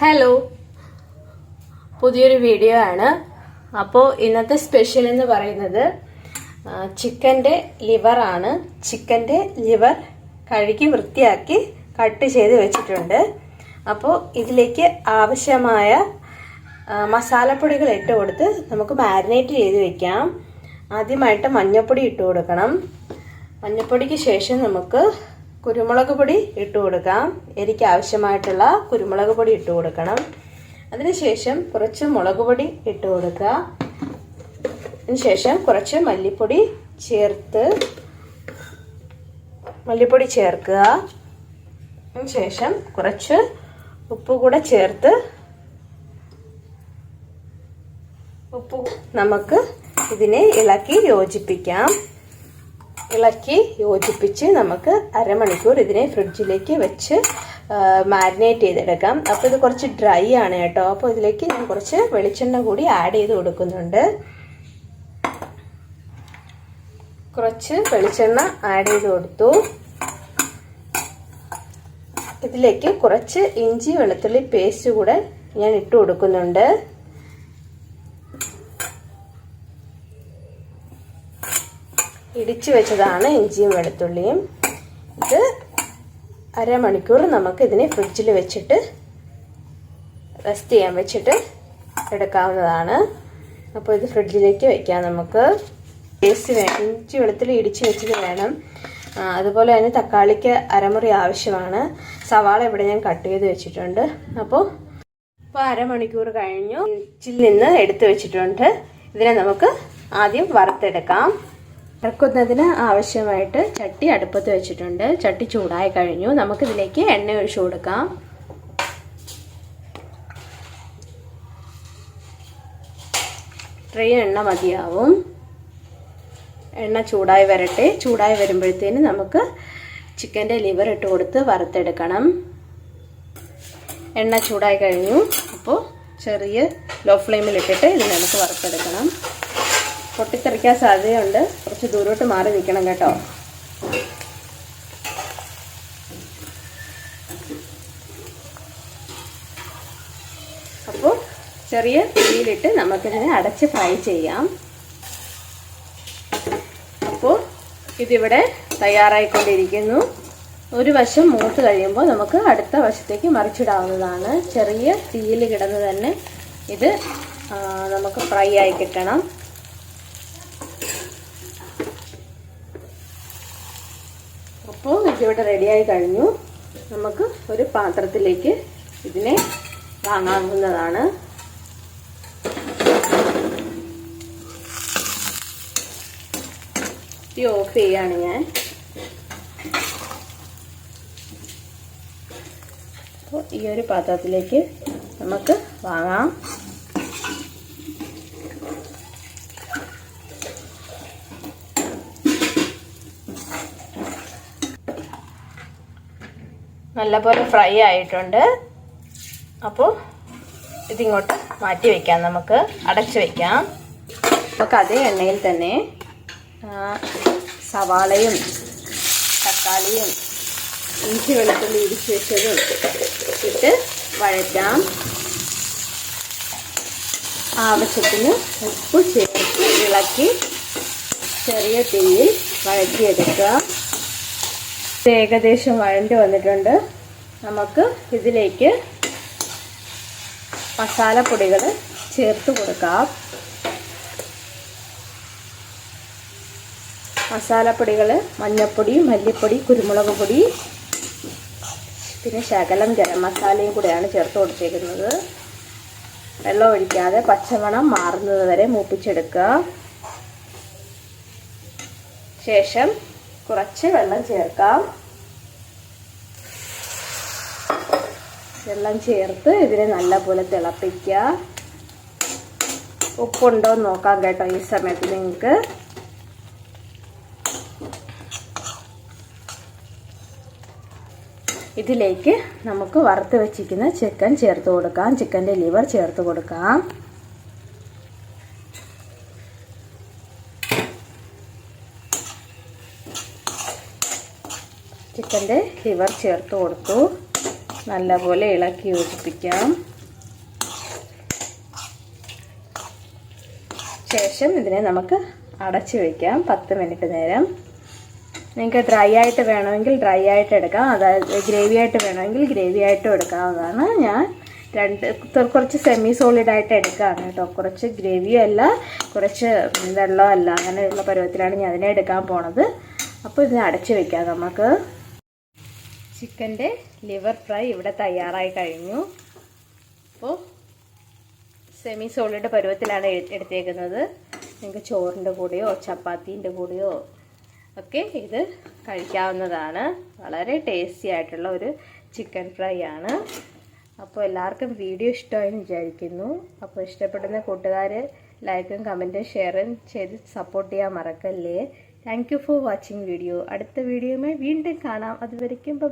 Hello പുതിയൊരു video ആണ്. അപ്പോൾ ഇന്നത്തെ സ്പെഷ്യൽ എന്ന് പറയുന്നത് ചിക്കന്റെ ലിവറാണ് ചിക്കന്റെ ലിവർ കഴുകി വൃത്തിയാക്കി കട്ട് ചെയ്ത് വെച്ചിട്ടുണ്ട്. അപ്പോൾ ഇതിലേക്ക് ആവശ്യമായ മസാലപ്പൊടികൾ ഇട്ട് കൊടുത്ത് നമുക്ക് മാരിനേറ്റ് ചെയ്ത് വെക്കാം. ആദ്യമായിട്ട് മഞ്ഞൾപ്പൊടി ഇട്ട് കൊടുക്കണം. മഞ്ഞൾപ്പൊടിക്ക് ശേഷം നമുക്ക് കുരുമുളക് പൊടി ഇട്ട് കൊടുക്കാം. എരിക്ക് ആവശ്യമായിട്ടുള്ള കുരുമുളക് പൊടി ഇട്ട് കൊടുക്കണം. അതിനുശേഷം കുറച്ച് മുളക് പൊടി ഇട്ട് കൊടുക്കുക. അതിനുശേഷം കുറച്ച് മല്ലിപ്പൊടി ചേർത്ത് മല്ലിപ്പൊടി ചേർക്കുക. അതിനുശേഷം കുറച്ച് ഉപ്പ് കൂടെ ചേർത്ത് ഉപ്പ് നമുക്ക് ഇതിനെ ഇളക്കി യോജിപ്പിക്കാം. ഇളക്കി യോജിപ്പിച്ച് നമുക്ക് അരമണിക്കൂർ ഇതിനെ ഫ്രിഡ്ജിലേക്ക് വെച്ച് മാരിനേറ്റ് ചെയ്തെടുക്കാം. അപ്പോൾ ഇത് കുറച്ച് ഡ്രൈ ആണ് കേട്ടോ. അപ്പോൾ ഇതിലേക്ക് ഞാൻ കുറച്ച് വെളിച്ചെണ്ണ കൂടി ആഡ് ചെയ്ത് കൊടുക്കുന്നുണ്ട്. കുറച്ച് വെളിച്ചെണ്ണ ആഡ് ചെയ്ത് കൊടുത്തു. ഇതിലേക്ക് കുറച്ച് ഇഞ്ചി വെളുത്തുള്ളി പേസ്റ്റ് കൂടെ ഞാൻ ഇട്ട് കൊടുക്കുന്നുണ്ട്. ഇടിച്ചു വെച്ചതാണ് ഇഞ്ചിയും വെളുത്തുള്ളിയും. ഇത് അരമണിക്കൂർ നമുക്ക് ഇതിനെ ഫ്രിഡ്ജിൽ വെച്ചിട്ട് റെസ്റ്റ് ചെയ്യാൻ വെച്ചിട്ട് എടുക്കാവുന്നതാണ്. അപ്പോൾ ഇത് ഫ്രിഡ്ജിലേക്ക് വെക്കാം നമുക്ക്. ടേസ്റ്റ് വേണം ഇഞ്ചി വെളുത്തുള്ളി ഇടിച്ച് വെച്ചത് വേണം. അതുപോലെ തന്നെ തക്കാളിക്ക് അരമുറി ആവശ്യമാണ്. സവാള ഇവിടെ ഞാൻ കട്ട് ചെയ്ത് വെച്ചിട്ടുണ്ട്. അപ്പോൾ ഇപ്പോൾ അരമണിക്കൂർ കഴിഞ്ഞു. ഫ്രിഡ്ജിൽ നിന്ന് എടുത്തു വെച്ചിട്ടുണ്ട്. ഇതിനെ നമുക്ക് ആദ്യം വറുത്തെടുക്കാം. ഇറക്കുന്നതിന് ആവശ്യമായിട്ട് ചട്ടി അടുപ്പത്ത് വെച്ചിട്ടുണ്ട്. ചട്ടി ചൂടായി കഴിഞ്ഞു. നമുക്കിതിലേക്ക് എണ്ണ ഒഴിച്ചു കൊടുക്കാം. ഇത്രയും എണ്ണ മതിയാവും. എണ്ണ ചൂടായി വരട്ടെ. ചൂടായി വരുമ്പോഴത്തേന് നമുക്ക് ചിക്കന്റെ ലിവർ ഇട്ട് കൊടുത്ത് വറുത്തെടുക്കണം. എണ്ണ ചൂടായി കഴിഞ്ഞു. അപ്പോൾ ചെറിയ ലോ ഫ്ലെയിമിലിട്ടിട്ട് ഇത് നമുക്ക് വറുത്തെടുക്കണം. പൊട്ടിത്തെറിക്കാൻ സാധ്യതയുണ്ട്. കുറച്ച് ദൂരോട്ട് മാറി നിൽക്കണം കേട്ടോ. അപ്പോൾ ചെറിയ തീയിലിട്ട് നമുക്കിതിനെ അടച്ച് ഫ്രൈ ചെയ്യാം. അപ്പോൾ ഇതിവിടെ തയ്യാറായിക്കൊണ്ടിരിക്കുന്നു. ഒരു വശം മൂത്ത് കഴിയുമ്പോൾ നമുക്ക് അടുത്ത വശത്തേക്ക് മറിച്ചിടാവുന്നതാണ്. ചെറിയ തീയിൽ കിടന്ന് തന്നെ ഇത് നമുക്ക് ഫ്രൈ ആയി കിട്ടണം. ഇതിവിടെ റെഡിയായി കഴിഞ്ഞു. നമുക്ക് ഒരു പാത്രത്തിലേക്ക് ഇതിനെ വാങ്ങാവുന്നതാണ് തീ ഓഫ് ചെയ്യാണ് ഞാൻ. അപ്പോൾ ഈ ഒരു പാത്രത്തിലേക്ക് നമുക്ക് വാങ്ങാം. നല്ലപോലെ ഫ്രൈ ആയിട്ടുണ്ട്. അപ്പോൾ ഇതിങ്ങോട്ട് മാറ്റി വയ്ക്കാം നമുക്ക്. അടച്ച് വയ്ക്കാം നമുക്ക് അതേ എണ്ണയിൽ തന്നെ സവാളയും തക്കാളിയും ഇഞ്ചി വെളുത്തുള്ളി ഇടിച്ച് വെച്ചതും ഇട്ട് വഴറ്റാം. ആവശ്യത്തിന് ഉപ്പ് ചേർത്ത് ഇളക്കി ചെറിയ തീയിൽ വഴറ്റിയെടുക്കുക ഏകദേശം വഴണ്ടി വന്നിട്ടുണ്ട്. നമുക്ക് ഇതിലേക്ക് മസാലപ്പൊടികൾ ചേർത്ത് കൊടുക്കാം. മസാലപ്പൊടികൾ മഞ്ഞൾപ്പൊടി മല്ലിപ്പൊടി കുരുമുളക് പൊടി പിന്നെ ശകലം ഗരം മസാലയും കൂടെയാണ് ചേർത്ത് കൊടുത്തേക്കുന്നത്. വെള്ളം ഒഴിക്കാതെ പച്ചമണം മാറുന്നത് വരെ മൂപ്പിച്ചെടുക്കുക. ശേഷം കുറച്ച് വെള്ളം ചേർക്കാം. വെള്ളം ചേർത്ത് ഇതിനെ നല്ലപോലെ തിളപ്പിക്കുക. ഉപ്പുണ്ടോ എന്ന് നോക്കാം കേട്ടോ ഈ സമയത്ത് നിങ്ങൾക്ക്. ഇതിലേക്ക് നമുക്ക് വറുത്ത് വെച്ചിരിക്കുന്ന ചിക്കൻ ചേർത്ത് കൊടുക്കാം. ചിക്കന്റെ ലിവർ ചേർത്ത് കൊടുക്കാം. ചിക്കന്റെ ലിവർ ചേർത്ത് കൊടുത്തു. നല്ലപോലെ ഇളക്കി യോജിപ്പിക്കാം. ശേഷം ഇതിനെ നമുക്ക് അടച്ചു വയ്ക്കാം പത്ത് മിനിറ്റ് നേരം. നിങ്ങൾക്ക് ഡ്രൈ ആയിട്ട് വേണമെങ്കിൽ ഡ്രൈ ആയിട്ട് എടുക്കാം. അതായത് ഗ്രേവി ആയിട്ട് വേണമെങ്കിൽ ഗ്രേവി ആയിട്ടും എടുക്കാവുന്നതാണ്. ഞാൻ രണ്ട് കുറച്ച് സെമി സോളിഡ് ആയിട്ട് എടുക്കുകയാണ് കേട്ടോ. കുറച്ച് ഗ്രേവിയും അല്ല കുറച്ച് വെള്ളമല്ല. അങ്ങനെയുള്ള പരുവത്തിലാണ് ഞാൻ അതിനെ എടുക്കാൻ പോണത്. അപ്പോൾ ഇതിനെ അടച്ചു വെക്കാം നമുക്ക്. ചിക്കന്റെ ലിവർ ഫ്രൈ ഇവിടെ തയ്യാറായി കഴിഞ്ഞു. അപ്പോൾ സെമി സോളിഡ് പരുവത്തിലാണ് എടുത്തേക്കുന്നത്. നിങ്ങൾക്ക് ചോറിന്റെ കൂടെയോ ചപ്പാത്തീന്റെ കൂടെയോ ഒക്കെ ഇത് കഴിക്കാവുന്നതാണ്. വളരെ ടേസ്റ്റി ആയിട്ടുള്ള ഒരു ചിക്കൻ ഫ്രൈ ആണ്. അപ്പോൾ എല്ലാവർക്കും വീഡിയോ ഇഷ്ടമായെന്ന് വിചാരിക്കുന്നു. അപ്പോൾ ഇഷ്ടപ്പെടുന്ന കൂട്ടുകാർ ലൈക്കും കമന്റും ഷെയറും ചെയ്ത് സപ്പോർട്ട് ചെയ്യാൻ മറക്കല്ലേ. Thank you for watching video അടുത്ത വീഡിയോയുമായി വീണ്ടും കാണാം. അതുവരയ്ക്കും ബൈ